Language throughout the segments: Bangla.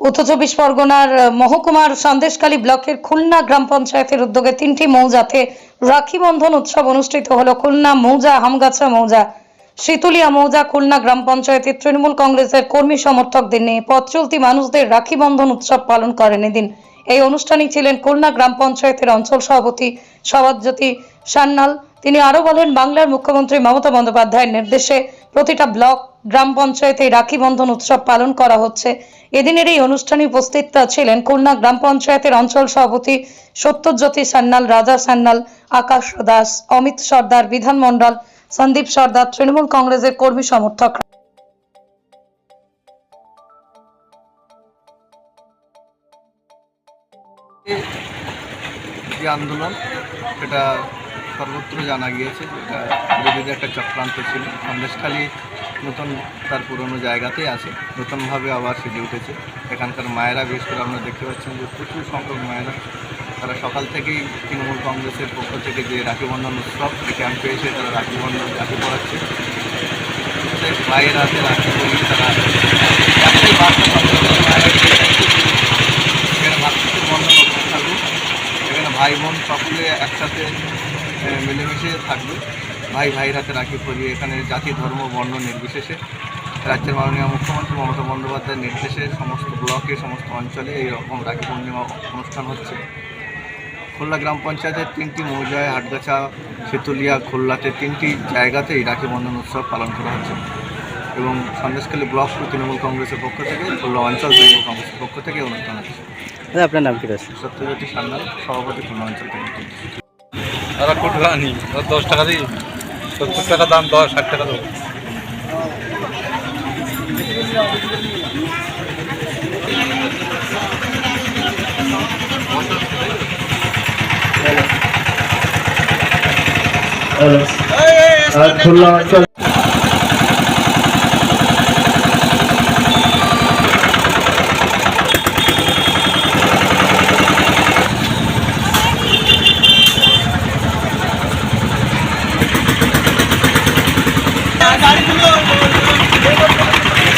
উত্তর চব্বিশ পরগনার মহকুমার সন্দেশখালী ব্লকের খুলনা গ্রাম পঞ্চায়েতের উদ্যোগে তিনটি মৌজাতে রাখি বন্ধন উৎসব অনুষ্ঠিত হলো। খুলনা মৌজা, হামগাছা মৌজা, শীতুলিয়া মৌজা, খুলনা গ্রাম পঞ্চায়েতের তৃণমূল কংগ্রেসের কর্মী সমর্থকদের নিয়ে পথ চলতি মানুষদের রাখি বন্ধন উৎসব পালন করেন এদিন। এই অনুষ্ঠানে ছিলেন খুলনা গ্রাম পঞ্চায়েতের অঞ্চল সভাপতি সবাজ্যোতি সান্যাল। তিনি আরও বলেন, বাংলার মুখ্যমন্ত্রী মমতা বন্দ্যোপাধ্যায়ের নির্দেশে প্রতিটা ব্লক, গ্রাম পঞ্চায়েতে রাখি বন্ধন উৎসব পালন করা হচ্ছে। এদিনের এই অনুষ্ঠানে উপস্থিত ছিলেন খুলনা গ্রাম পঞ্চায়েতের অঞ্চল সভাপতি সত্যজ্যোতি সান্যাল, রাজা সান্যাল, আকাশ দাস, অমিত সর্দার বিধানমণ্ডল সন্দীপ সর্দার, তৃণমূল কংগ্রেসের কর্মী সমর্থক আন্দোলন, সেটা সর্বত্র জানা গিয়েছে এটা বিরোধীদের একটা চক্রান্ত ছিল। সন্দেশখালী নতুন তার পুরনো জায়গাতেই আছে। নতুনভাবে আবার সেজে উঠেছে। এখানকার মায়েরা, বিশেষ করে আমরা দেখতে পাচ্ছেন যে প্রচুর সংখ্যক মায়েরা, তারা সকাল থেকেই তৃণমূল কংগ্রেসের পক্ষ থেকে যে রাখি বন্ধন উৎসব এই ক্যাম্পে এসে তারা রাখি বন্ধন রাখি পড়াচ্ছে প্রত্যেক মায়ের রাখি পরিয়ে তারা এখানে ভাই বোন সকলে একসাথে মিলেমিশে থাকবে। ভাই ভাইয়ের হাতে রাখি পরিয়ে এখানে জাতি ধর্ম বর্ণ নির্বিশেষে রাজ্যের মাননীয় মুখ্যমন্ত্রী মমতা বন্দ্যোপাধ্যায়ের নির্দেশে সমস্ত ব্লকে সমস্ত অঞ্চলে এই রকম রাখি পূর্ণিমা অনুষ্ঠান হচ্ছে। খুলনা গ্রাম পঞ্চায়েতের তিনটি মৌজায় হাটগাছা সেতুলিয়া খুলনাতে তিনটি জায়গাতেই রাখি বন্ধন উৎসব পালন করা হচ্ছে এবং সন্দেশখালী ব্লক তৃণমূল কংগ্রেসের পক্ষ থেকে খুলনা অঞ্চল তৃণমূল কংগ্রেসের পক্ষ থেকে অনুষ্ঠান হচ্ছে। আপনার নাম কি রয়েছে? সত্যজ্যোতি সান্যাল সভাপতি খুলনা অঞ্চল দাদা কুট আনি। দশ টাকা দিই। সত্তর টাকা দাম দশ ষাট টাকা দেবো। আর খুলনা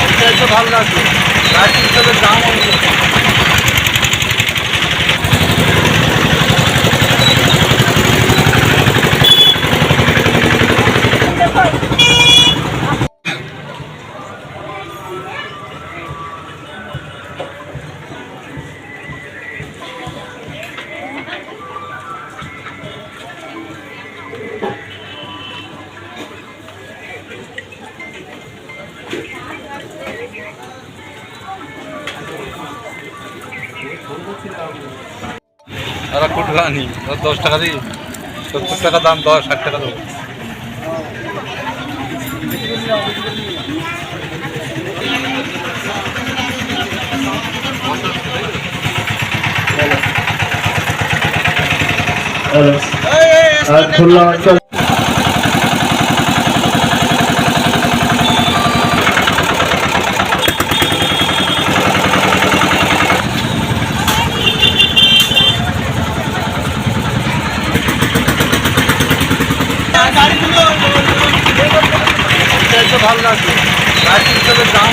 অঞ্চল ভালো লাগছে গাড়ি দাম দাদা কোটি আনি দশ টাকা দিই সত্তর টাকা দাম দশ ষাট টাকা দেবো খুলনা অঞ্চল ভালো লাগছে রাখি হিসেবে দাম